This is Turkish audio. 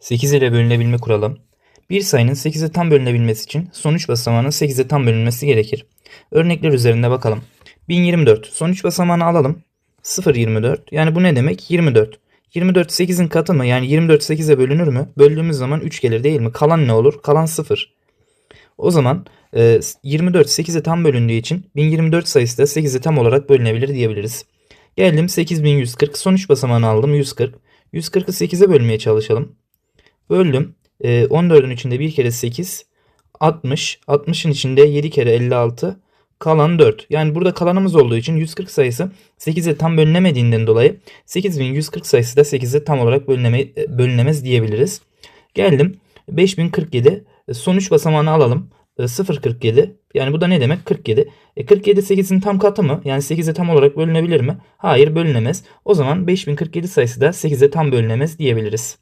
8 ile bölünebilme kuralı. Bir sayının 8'e tam bölünebilmesi için sonuç basamağının 8'e tam bölünmesi gerekir. Örnekler üzerinde bakalım. 1024. Sonuç basamağını alalım. 0,24. Yani bu ne demek? 24. 24 8'in katı mı? Yani 24 8'e bölünür mü? Böldüğümüz zaman 3 gelir değil mi? Kalan ne olur? Kalan 0. O zaman e, 24 8'e tam bölündüğü için 1024 sayısı da 8'e tam olarak bölünebilir diyebiliriz. Geldim 8140. Sonuç basamağını aldım 140. 140'ı 8'e bölmeye çalışalım. Böldüm. E, 14'ün içinde bir kere 8. 60. 60'ın içinde 7 kere 56. Kalan 4. Yani burada kalanımız olduğu için 140 sayısı 8'e tam bölünemediğinden dolayı 8140 sayısı da 8'e tam olarak bölüneme, bölünemez diyebiliriz. Geldim 5047. E, Sonuç basamağını alalım. E, 0.47. Yani bu da ne demek? 47. E 47 8'in tam katı mı? Yani 8'e tam olarak bölünebilir mi? Hayır bölünemez. O zaman 5047 sayısı da 8'e tam bölünemez diyebiliriz.